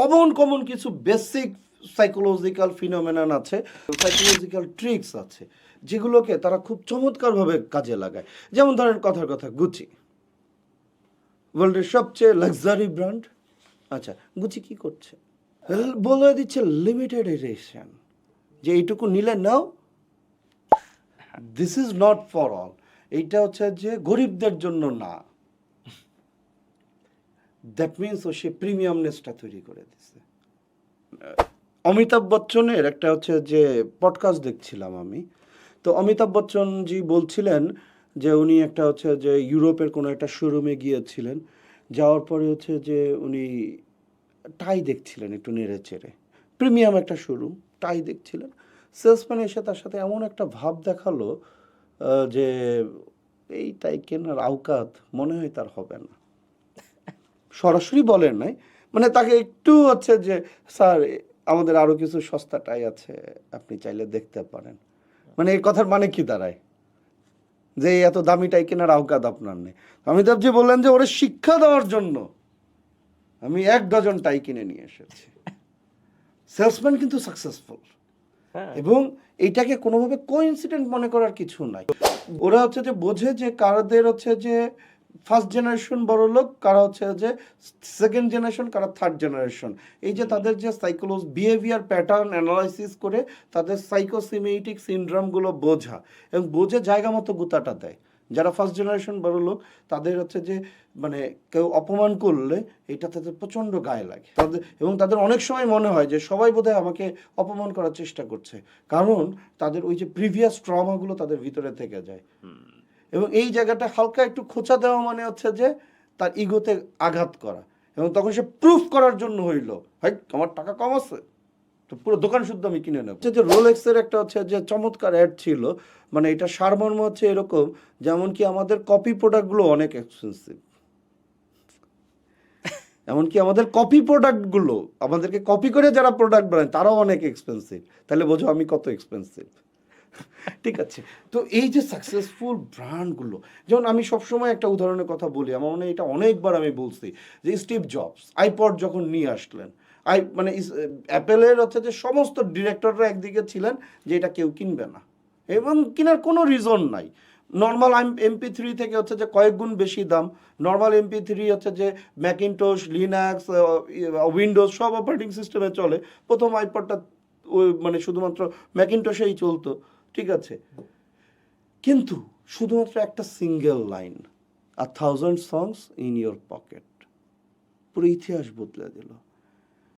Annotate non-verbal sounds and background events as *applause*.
Common common কিছু basic psychological phenomenon আছে psychological tricks আছে, যেগুলোকে তারা খুব চমৎকারভাবে কাজে লাগায়। যেমন ধরেন কথার কথা গুচি ওয়ার্ল্ডের সবচেয়ে লাক্সারি ব্র্যান্ড আচ্ছা গুচি কি করছে? বলে দিচ্ছে লিমিটেড এডিশন যে এইটুকু নিলে নাও। This is not for all এইটা হচ্ছে যে গরিবদের জন্য না। দ্যাট মিনস ও সে প্রিমিয়ামনেসটা তৈরি করে দিছে। অমিতাভ বচ্চনের একটা হচ্ছে যে পডকাস্ট দেখছিলাম আমি। তো অমিতাভ বচ্চন জি বলছিলেন যে উনি একটা হচ্ছে যে ইউরোপের কোনো একটা শোরুমে গিয়েছিলেন। যাওয়ার পরে হচ্ছে যে উনি টাই দেখছিলেন একটু নেড়ে চেড়ে। প্রিমিয়াম একটা শোরুম টাই দেখছিলেন। সেলসম্যান এসে তার সাথে এমন একটা ভাব দেখাল যে এই টাই কেনার আওকাত মনে হয় তার হবে না। সরাসরি বলেন নাই। মানে তাকে একটু হচ্ছে যে স্যার আমাদের আরও কিছু সস্তা টাই আছে আপনি চাইলে দেখতে পারেন। মানে এই কথার মানে কি দাঁড়ায়? যে এত দামি টাই কেনার আওকাত আপনার নেই। অমিতাভজি বললেন যে ওরে শিক্ষা দেওয়ার জন্য আমি এক ডজন টাই কিনে নিয়ে এসেছি। সেলসম্যান কিন্তু সাকসেসফুল হ্যাঁ। এবং এইটাকে কোনোভাবে কোইন্সিডেন্ট মনে করার কিছু নাই। ওরা হচ্ছে যে বোঝে যে কারাদের হচ্ছে যে ফার্স্ট জেনারেশন বড় লোক, কারা হচ্ছে যে সেকেন্ড জেনারেশন কারা থার্ড জেনারেশন এই যে তাদের যে সাইকোলজ বিহেভিয়ার প্যাটার্ন অ্যানালাইসিস করে তাদের সাইকোসিমেটিক সিনড্রামগুলো বোঝা এবং বোঝে জায়গা মতো গুতাটা দেয়। যারা ফার্স্ট জেনারেশন বড় লোক, তাদের হচ্ছে যে মানে কেউ অপমান করলে এটা তাদের প্রচণ্ড গায়ে লাগে। তাদের এবং তাদের অনেক সময় মনে হয় যে সবাই বোধহয় আমাকে অপমান করার চেষ্টা করছে। কারণ তাদের ওই যে প্রিভিয়াস ট্রমাগুলো তাদের ভিতরে থেকে যায়। এবং এই জায়গাটা হালকা একটু খোঁচা দেওয়া মানে হচ্ছে যে তার ইগোতে আঘাত করা। এবং তখন সে প্রুফ করার জন্য হইল হাই আমার টাকা কম আছে, তো পুরো দোকান শুদ্ধ আমি কিনে নেব। যে রোলেক্সের একটা হচ্ছে যে চমৎকার অ্যাড ছিল মানে এটা সারমর্ম হচ্ছে এরকম, যেমন কি আমাদের কপি প্রোডাক্টগুলো অনেক এক্সপেন্সিভ এমনকি আমাদের কপি প্রোডাক্টগুলো আমাদেরকে কপি করে যারা প্রোডাক্ট বানায়, তারাও অনেক এক্সপেন্সিভ তাহলে বোঝো আমি কত এক্সপেন্সিভ *laughs* ঠিক আছে। তো এই যে সাকসেসফুল ব্র্যান্ডগুলো যেমন আমি সবসময় একটা উদাহরণের কথা বলি, আমার মনে এটা অনেকবার আমি বলছি যে স্টিভ জবস আইপড যখন নিয়ে আসলেন আই মানে অ্যাপেলের হচ্ছে যে সমস্ত ডিরেক্টররা একদিকে ছিলেন যে এটা কেউ কিনবে না। এবং কেনার কোনো রিজন নাই। নর্মাল এমপি থ্রি থেকে হচ্ছে যে কয়েক গুণ বেশি দাম। নর্মাল এমপি থ্রি হচ্ছে যে ম্যাকিনটোস লিনাক্স উইন্ডোজ সব অপারেটিং সিস্টেমে চলে। প্রথম আইপডটা মানে শুধুমাত্র ম্যাকিনটোসেই চলতো। ঠিক আছে। কিন্তু শুধুমাত্র একটা single line R thousand songs in your pocket পুরো ইতিহাস বদলে দিল।